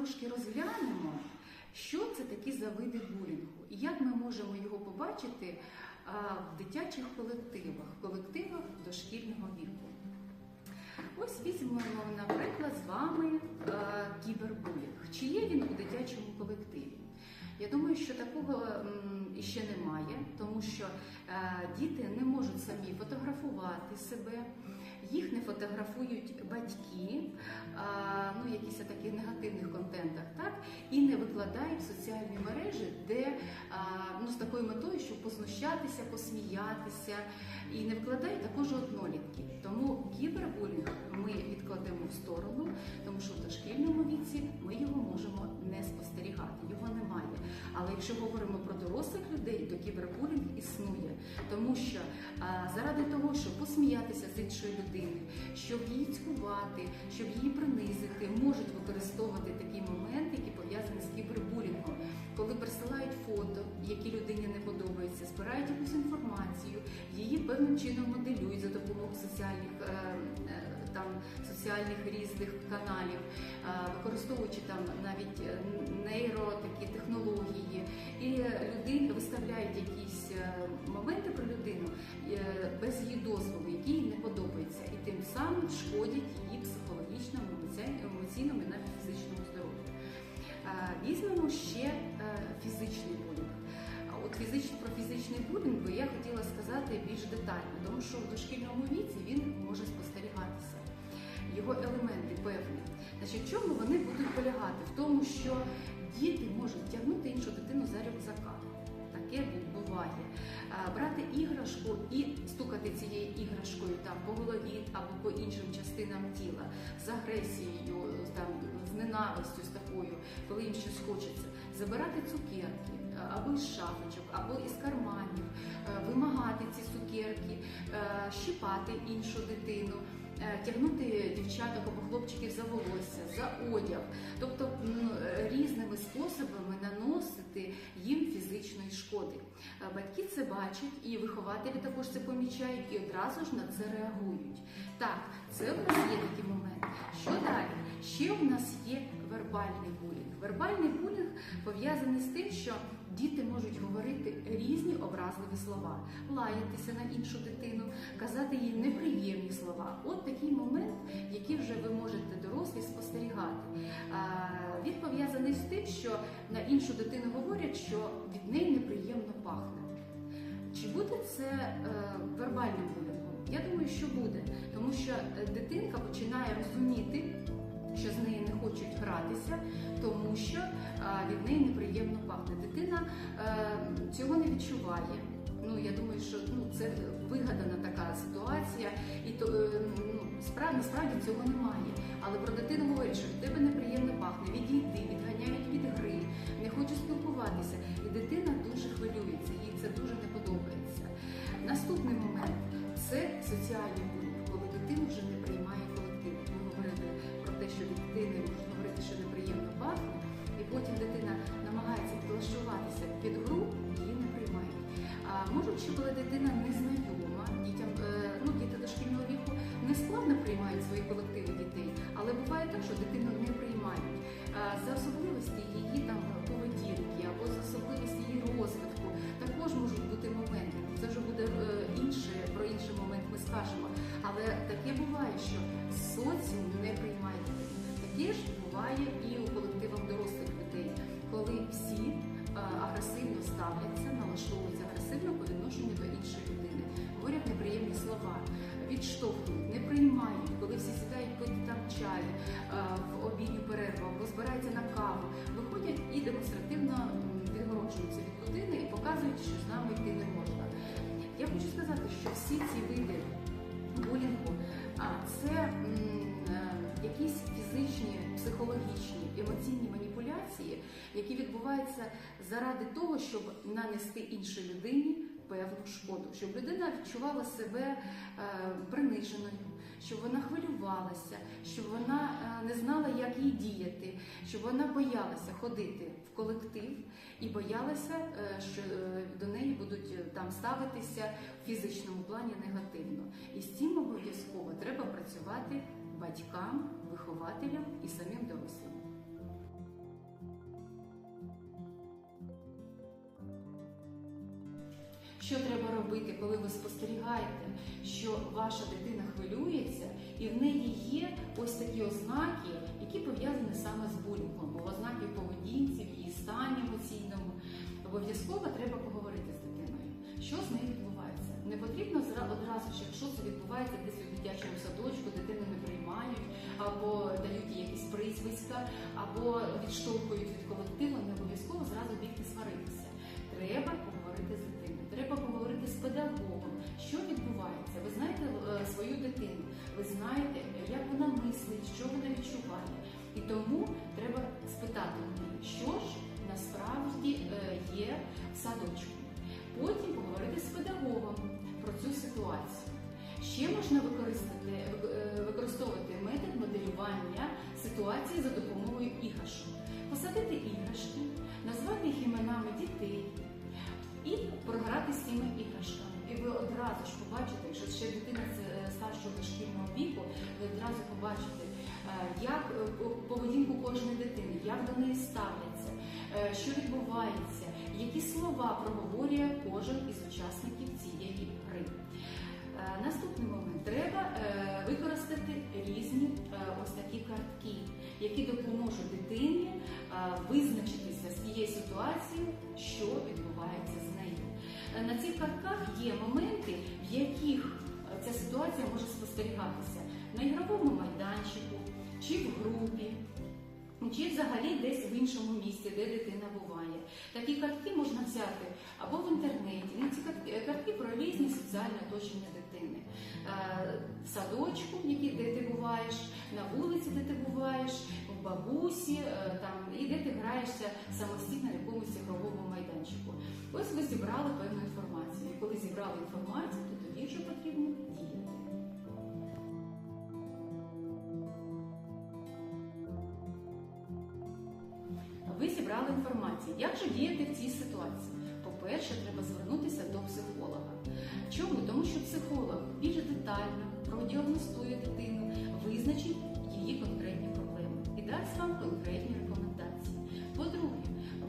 трошки розглянемо, що це такі за види булінгу і як ми можемо його побачити в дитячих колективах, колективах дошкільного віку. Ось візьмемо, наприклад, з вами кібербулінг. Чи є він у дитячому колективі? Я думаю, що такого м, іще немає, тому що діти не можуть самі фотографувати себе, їх не фотографують батьки, ну, якісь таких негативних контентах, так, і не викладають в соціальні мережі, де ну, з такою метою, щоб познущатися, посміятися, і не викладають також однолітки. Тому кібербулінг ми відкладемо в сторону, тому що в дошкільному віці ми його можемо не спостерігати, його немає. Але якщо говоримо про дорослих людей, то кібербулінг існує, тому що заради того, щоб посміятися з іншої людини, щоб її цькувати, щоб її принизити, можуть використовувати такі моменти, які пов'язані з кібербулінгом, коли присилають фото, які людині не подобаються, збирають якусь інформацію, її певним чином моделюють за допомогою соціальних е, е, там соціальних різних каналів, е, використовуючи там навіть нейро моменти про людину е, без її дозволу, які їй не подобаються, і тим самим шкодять її психологічному, емоційному і навіть фізичному здоров'ю. Е, Візьмемо ще е, фізичний булінг. От фізич, про фізичний булінг би я хотіла сказати більш детально, тому що в дошкільному віці він може спостерігатися. Його елементи певні. Значить, в чому вони будуть полягати? В тому, що діти можуть тягнути іншу дитину за рюкзака. Таке буває. Брати іграшку і стукати цією іграшкою там по голові або по іншим частинам тіла з агресією, там з ненавистю, з такою, коли їм щось хочеться, забирати цукерки е, або із шафочок, або із карманів, е, вимагати ці цукерки, е, щипати іншу дитину. Е, Тягнути дівчаток або хлопчиків за волосся, за одяг, тобто різними способами наносити їм фізичної шкоди. Е, Батьки це бачать, і вихователі також це помічають і одразу ж на це реагують. Так, це у нас є такий момент. Що далі? Ще у нас є вербальний булінг. Вербальний булінг пов'язаний з тим, що діти можуть говорити різні образливі слова, лаятися на іншу дитину, казати їй неприємні слова. От такий момент, який вже ви можете дорослі спостерігати. Він пов'язаний з тим, що на іншу дитину говорять, що від неї неприємно пахне. Чи буде це е, вербальним булінгом? Я думаю, що буде, тому що е, дитинка починає розуміти, що з нею не хочуть гратися, тому що е, від неї неприємно пахне. Дитина е, цього не відчуває. Ну я думаю, що ну це вигадана така ситуація, і то е, ну, справді насправді цього немає. Але про дитину говорять, що від тебе неприємно пахне, відійди, відганяють від гри, не хочу спілкуватися. І дитина дуже хвилюється, їй це дуже не подобається. Наступний момент це соціальний що від дитини говорити, що неприємно пахне, і потім дитина намагається підлаштуватися під гру, її не приймають. А можуть, що коли дитина незнайома, дітям е, ну діти дошкільного віку не складно приймають свої колективи дітей, але буває так, що дитину не приймають за особливості в обідню перерву або збираються на каву, виходять і демонстративно відгороджуються від людини і показують, що з нами йти не можна. Я хочу сказати, що всі ці види булінгу це е, якісь фізичні, психологічні, емоційні маніпуляції, які відбуваються заради того, щоб нанести іншій людині певну шкоду, щоб людина відчувала себе е, приниженою, щоб вона хвилювалася, щоб вона е, не знала, як їй діяти, щоб вона боялася ходити в колектив і боялася, е, що до неї будуть там ставитися в фізичному плані негативно. І з цим обов'язково треба працювати батькам, вихователям і самим дорослим. Що треба робити, коли ви спостерігаєте, що ваша дитина хвилюється, і в неї є ось такі ознаки, які пов'язані саме з булінгом, бо ознаки поведінці, в її стані емоційному. Обов'язково треба поговорити з дитиною, що з нею відбувається. Не потрібно одразу, ж, якщо це відбувається десь у дитячому садочку, дитину не приймають, або дають їй якісь прізвиська, або відштовхують від колективу, не обов'язково зразу бігти сваритися. Треба поговорити з дитиною, педагогом, що відбувається. Ви знаєте е, свою дитину, ви знаєте, як вона мислить, що вона відчуває. І тому треба спитати у що ж насправді е, є в садочку. Потім поговорити з педагогом про цю ситуацію. Ще можна використати, е, використовувати метод моделювання ситуації за допомогою іграшок. Посадити програти з цими іграшками. І ви одразу ж побачите, якщо ще дитина з е, старшого дошкільного віку, ви одразу побачите, е, як е, поведінку кожної дитини, як до неї ставляться, що відбувається, які слова проговорює кожен із учасників цієї гри. Наступний момент треба використати різні ось такі картки, які допоможуть дитині визначитися з тією ситуацією, що відбувається з На цих картках є моменти, в яких е, ця ситуація може спостерігатися на ігровому майданчику чи в групі. Чи взагалі десь в іншому місці, де дитина буває. Такі картки можна взяти або в інтернеті. Ну, ці картки- картки про різні соціальні оточення дитини. Е, В садочку, де ти буваєш, на вулиці, де ти буваєш, в бабусі, е, там, і де ти граєшся самостійно на якомусь ігровому майданчику. Ось ви зібрали певну інформацію. І коли зібрали інформацію, то тоді вже потрібно діяти. Ви зібрали інформацію. Як же діяти в цій ситуації? По-перше, треба звернутися до психолога. Чому? Тому що психолог більш детально продіагностує дитину, визначить її конкретні проблеми і дасть вам конкретні рекомендації. По-друге,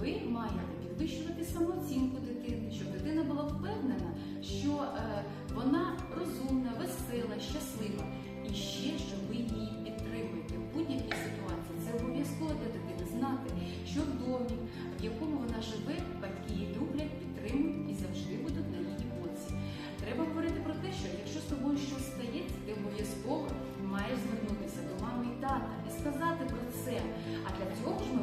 ви маєте підвищувати самооцінку дитини, щоб дитина була впевнена, що е, вона розумна, весела, щаслива. І ще, що ви її підтримуєте в будь-якій ситуації. Це обов'язково для дитини знати, що в домі, в якому вона живе, батьки її люблять, підтримують і завжди будуть на її боці. Треба говорити про те, що якщо з тобою щось стається, ти обов'язково маєш звернутися до мами і тата і сказати про це. А для цього ж ми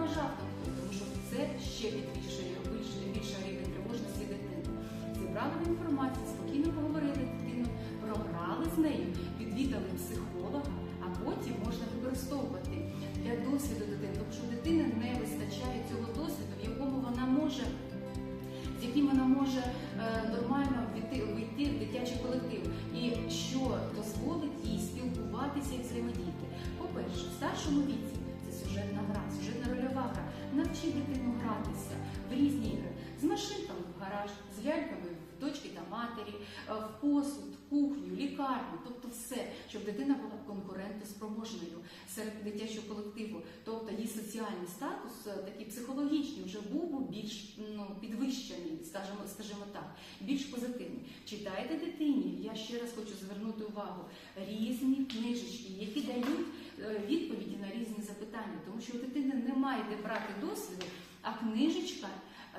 там тому що це ще підвищує більше, рівень тривожності дитини. Зібрали інформацію, спокійно поговорили з дитиною, програли з нею, відвідали психолога, а потім можна використовувати для досвіду дитини, тому що дитини не вистачає цього досвіду, в якому вона може, з яким вона може е, нормально війти, в дитячий колектив, і що дозволить їй спілкуватися і взаємодіяти. По-перше, в старшому віці сюжетна гра, сюжетна рольова гра. Навчи дитину гратися в різні ігри з машинками в гараж, з ляльками в дочки та матері, е, в посуд, кухню, лікарню, тобто все, щоб дитина була конкурентоспроможною серед дитячого колективу, тобто її соціальний статус, е, такий психологічний, вже був більш ну, підвищений, скажімо, скажімо так, більш позитивний. Читайте дитині. Я ще раз хочу звернути увагу різні книжечки, які дають відповіді на різні запитання, тому що у дитини немає де брати досвіду, а книжечка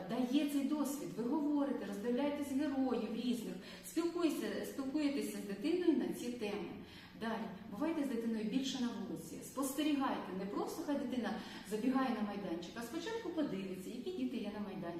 дає цей досвід. Ви говорите, роздивляєтесь героїв різних, спілкуєтеся, спілкуєтеся з дитиною на ці теми. Далі, бувайте з дитиною більше на вулиці, спостерігайте, не просто хай дитина забігає на майданчик, а спочатку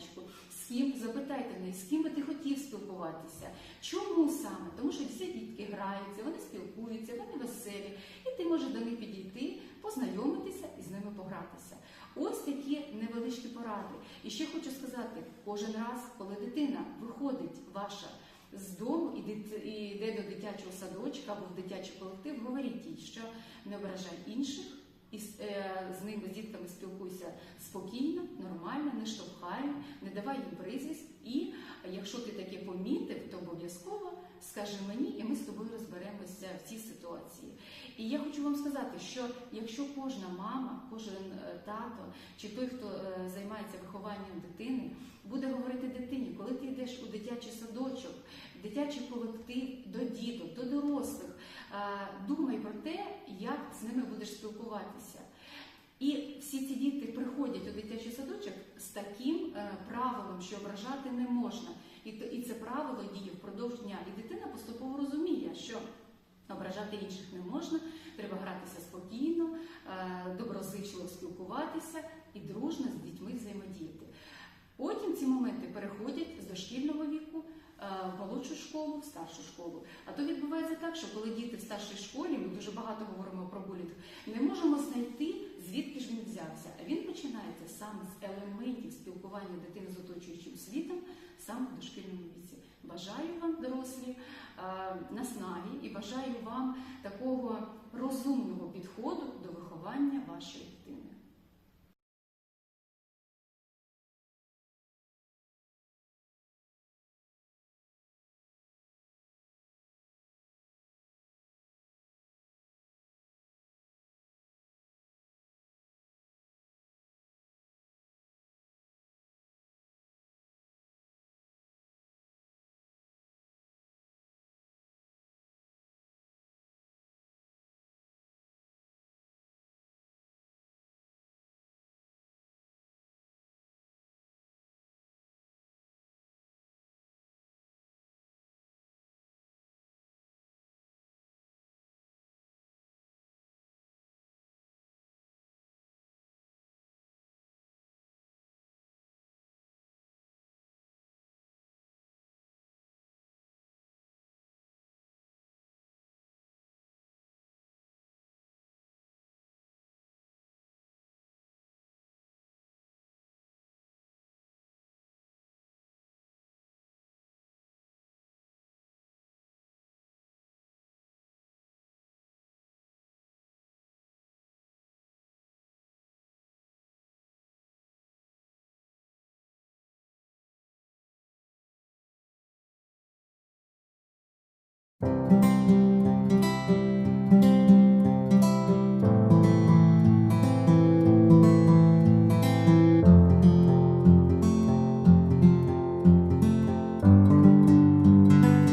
є з ким запитайте неї, з ким би ти хотів спілкуватися. Чому саме? Тому що всі дітки граються, вони спілкуються, вони веселі, і ти може до них підійти, познайомитися і з ними погратися. Ось такі невеличкі поради. І ще хочу сказати: кожен раз, коли дитина виходить ваша з дому і йде до дитячого садочка або в дитячий колектив, говоріть їй, що не ображай інших. І е, з ними, з дітками спілкуйся спокійно, нормально, не штовхай, не давай їм прізвиськ. І якщо ти таке помітив, то обов'язково скажи мені, і ми з тобою розберемося в цій ситуації. І я хочу вам сказати, що якщо кожна мама, кожен е, тато чи той, хто е, займається вихованням дитини, буде говорити дитині, коли ти йдеш у дитячий садочок, дитячий колектив до діток, до дорослих, думай про те, як з ними будеш спілкуватися. І всі ці діти приходять у дитячий садочок з таким е, правилом, що ображати не можна. І, це правило діє впродовж дня. І дитина поступово розуміє, що ображати інших не можна, треба гратися спокійно, е, доброзичливо спілкуватися і дружно з дітьми взаємодіяти. Потім ці моменти переходять з дошкільного віку е, молодшу школу, в старшу школу. А то відбувається так, що коли діти в старшій школі, ми дуже багато говоримо про булінг, не можемо знайти, звідки ж він взявся. А він починається саме з елементів спілкування дитини з оточуючим світом, саме в дошкільному віці. Бажаю вам, дорослі, е, наснаги і бажаю вам такого розумного підходу до виховання вашої